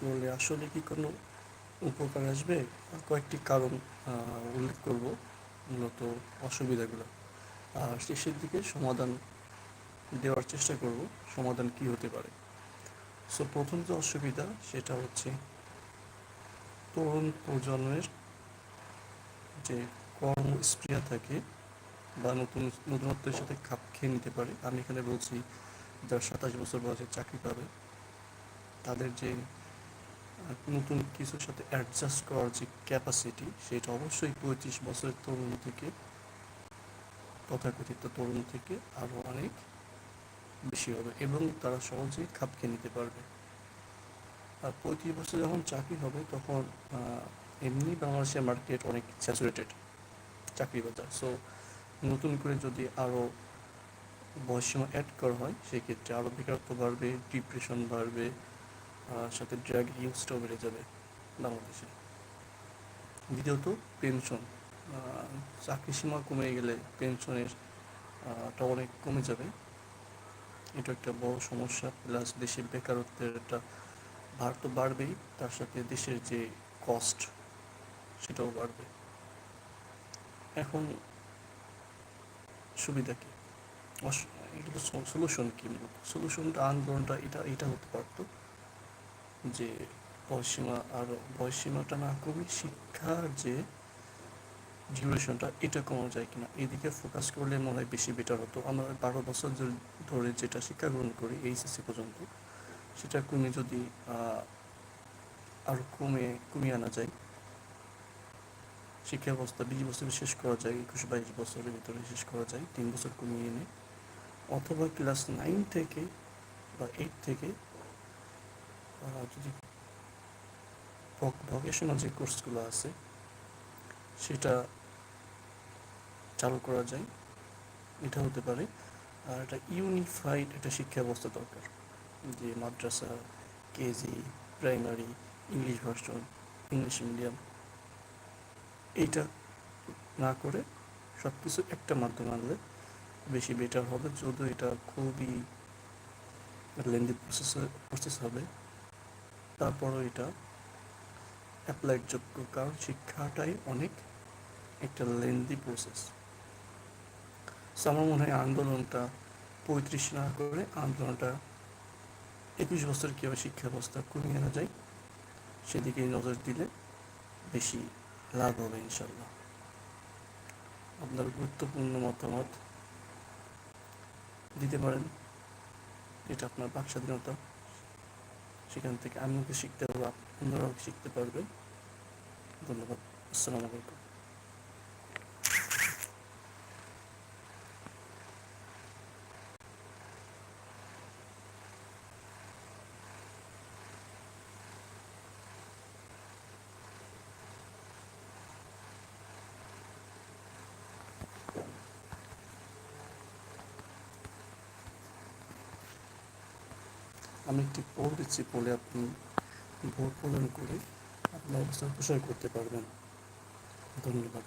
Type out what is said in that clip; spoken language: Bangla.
করলে আসলে কি কোনো উপকার আসবে? কয়েকটি কারণ উল্লেখ করব মূলত অসুবিধাগুলো। আর শেষের দিকে সমাধান দেওয়ার চেষ্টা করব, সমাধান কি হতে পারে। সো প্রথম যে অসুবিধা, সেটা হচ্ছে তরুণ প্রজন্মের যে কর্মস্পৃহা থাকে বা নতুন, নতুনত্বের সাথে খাপ খেয়ে নিতে পারে। আমি এখানে বলছি, যারা সাতাশ বছর বয়সে চাকরি পাবে, তাদের যে নতুন কিছুর সাথে অ্যাডজাস্ট করার যে ক্যাপাসিটি সেটা অবশ্যই পঁয়ত্রিশ বছরের তরুণ থেকে, তথাকথিত তরুণ থেকে আরও অনেক বেশি হবে এবং তারা সহজেই খাপ খেয়ে নিতে পারবে। আর পঁয়ত্রিশ বছর যখন চাকরি হবে, তখন এমনি বাংলাদেশের মার্কেট অনেক স্যাচুরেটেড চাকরি বাজার। সো নতুন করে যদি আরও বয়সীমা অ্যাড করা হয়, সেক্ষেত্রে আরও বেকারত্ব বাড়বে ডিপ্রেশন বাড়বে সাথে ড্রাগ ইউজটাও বেড়ে যাবে বাংলাদেশে। দ্বিতীয়ত পেনশন চাকরি সীমা কমে গেলে পেনশনের টা অনেক কমে যাবে। এটা একটা বড় সমস্যা। প্লাস দেশে বেকারত্বের একটা ভার তো বাড়বেই। তার সাথে দেশের যে কস্ট সেটাও বাড়বে। এখন সুবিধা কি? এটা তো সলিউশন কি সলিউশনটা আন্দোলনটা, এটা এটা হতে পারতো। যে বয়সীমা আর বয়সীমাটা না কমে শিক্ষার যে ডিউরেশনটা এটা কমানো যায় কিনা, এদিকে ফোকাস করলে মনে হয় বেশি বেটার হতো। আমরা বারো বছর ধরে যেটা শিক্ষা গ্রহণ করি এইচএসসি পর্যন্ত, সেটা কমে যদি আরও কমে, কমিয়ে আনা যায়। শিক্ষা ব্যবস্থা বিশ বছরে শেষ করা যায়, একুশ বাইশ বছরের ভিতরে শেষ করা যায়, তিন বছর কমিয়ে এনে। অথবা ক্লাস নাইন থেকে বা এইট থেকে আহ, যদি ভকেশনাল যে কোর্সগুলো আছে সেটা চালু করা যায় এটা হতে পারে। আর একটা ইউনিফাইড একটা শিক্ষা ব্যবস্থা দরকার যে মাদ্রাসা KG primary English version English medium এইটা না করে সব কিছু একটা মাধ্যমে আনলে বেশি বেটার হবে যদিও এটা খুবই লেন্দি প্রসেস প্রসেস হবে। তারপরও এটা অ্যাপ্লাইড যোগ্য, কারণ শিক্ষাটাই অনেক একটা লেন্দি প্রসেস আমার মনে হয় আন্দোলনটা পঁয়ত্রিশ না করে আন্দোলনটা একুশ বছর কীভাবে শিক্ষা ব্যবস্থা কমিয়ে আনা যায় সেদিকে নজর দিলে বেশি লাভ হবে ইনশাল্লাহ আপনার গুরুত্বপূর্ণ মতামত দিতে পারেন, এটা আপনার বাক স্বাধীনতা। সেখান থেকে আমিও শিখতে পারব? আপনারাও শিখতে পারবেন? ধন্যবাদ। আসসালামু আলাইকুম। আমি একটি পোল দিচ্ছি পোলে আপনি ভোট প্রদান করে আপনার অবস্থান প্রসার করতে পারবেন। ধন্যবাদ।